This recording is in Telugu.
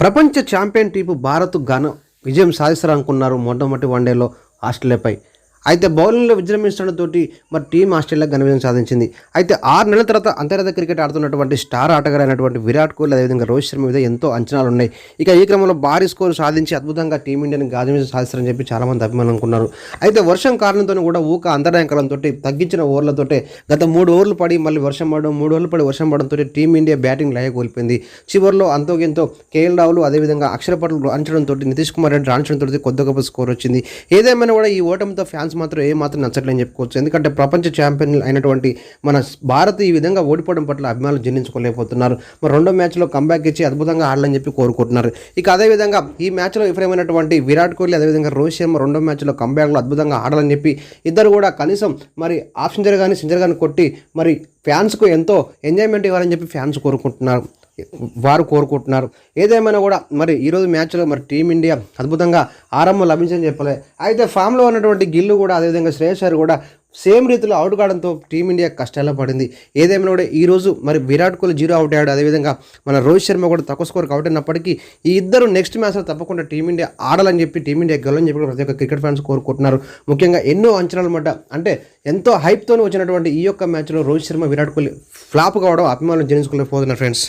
ప్రపంచ ఛాంపియన్ టీపు భారత్ ఘన విజయం సాధిస్తారనుకున్నారు మొట్టమొదటి వన్డేలో ఆస్ట్రేలియాపై. అయితే బౌలింగ్లో విజృంభించడంతోటి మరి టీం ఆస్ట్రేలియా ఘన విజయం సాధించింది. అయితే ఆరు నెలల తర్వాత అంతర్గత క్రికెట్ ఆడుతున్నటువంటి స్టార్ ఆటగారైనటువంటి విరాట్ కోహ్లీ అదేవిధంగా రోహిత్ శర్మ మీద ఎంతో అంచనాలు ఉన్నాయి. ఇక ఈ క్రమంలో భారీ స్కోర్ సాధించి అద్భుతంగా టీమిండియాని గాజు విజయం సాధిస్తారని చెప్పి చాలామంది అభిమానులు అనుకున్నారు అయితే వర్షం కారణంతో కూడా ఊక అంతరాయంకాలంతో తగ్గించిన ఓవర్లతో గత మూడు ఓవర్లు పడి మళ్ళీ వర్షం పడడం మూడు ఓవర్లు పడి వర్షం పడడంతో టీమిండియా బ్యాటింగ్ లయ కోల్పోయింది. చివరిలో అంతో ఎంతో కేఎల్ రావులు అదేవిధంగా అక్షరపట్లు రాణించడంతో నితీష్ కుమార్ రెడ్డి రాణించడంతో కొద్ది గొప్ప స్కోర్ వచ్చింది ఏదేమైనా కూడా ఈ ఓటమితో ఫ్యాన్స్ మాత్రం ఏ మాత్రం నచ్చట్లేని చెప్పుకోవచ్చు. ఎందుకంటే ప్రపంచ ఛాంపియన్ అయినటువంటి మన భారత్ ఈ విధంగా ఓడిపోవడం పట్ల అభిమానులు జీర్ణించుకోలేకపోతున్నారు. మరి రెండో మ్యాచ్లో కంబ్యాక్ ఇచ్చి అద్భుతంగా ఆడాలని చెప్పి కోరుకుంటున్నారు. ఇక అదేవిధంగా ఈ మ్యాచ్లో విఫలమైనటువంటి విరాట్ కోహ్లీ అదేవిధంగా రోహిత్ శర్మ రెండో మ్యాచ్లో కంబ్యాక్లో అద్భుతంగా ఆడాలని చెప్పి ఇద్దరు కూడా కనీసం మరి ఆఫ్ సెంచరీ కానీ సెంచరీ కానీ కొట్టి మరి ఫ్యాన్స్కు ఎంతో ఎంజాయ్మెంట్ ఇవ్వాలని చెప్పి ఫ్యాన్స్ కోరుకుంటున్నారు. వారు కోరుకుంటున్నారు. ఏదేమైనా కూడా మరి ఈరోజు మ్యాచ్లో మరి టీమిండియా అద్భుతంగా ఆరంభం లభించని చెప్పలే. అయితే ఫామ్లో ఉన్నటువంటి గిల్లు కూడా అదేవిధంగా శ్రేయస్ కూడా సేమ్ రీతిలో అవుట్ కావడంతో టీమిండియా కష్టాల్లో పడింది. ఏదేమైనా కూడా ఈరోజు మరి విరాట్ కోహ్లీ జీరో అవుట్ అయ్యాడు. అదేవిధంగా మన రోహిత్ శర్మ కూడా తక్కువ స్కోర్కి అవుట్ అయినప్పటికీ ఈ ఇద్దరు నెక్స్ట్ మ్యాచ్లో తప్పకుండా టీమిండియా ఆడాలని చెప్పి టీమిండియా గెలని చెప్పి ప్రతి ఒక్క క్రికెట్ ఫ్యాన్స్ కోరుకుంటున్నారు. ముఖ్యంగా ఎన్నో అంచనాలు మాట అంటే ఎంతో హైప్తో వచ్చినటువంటి ఈ యొక్క మ్యాచ్లో రోహిత్ శర్మ విరాట్ కోహ్లీ ఫ్లాప్ కావడం అభిమానులు జరించుకోలేకపోతున్నారు ఫ్రెండ్స్.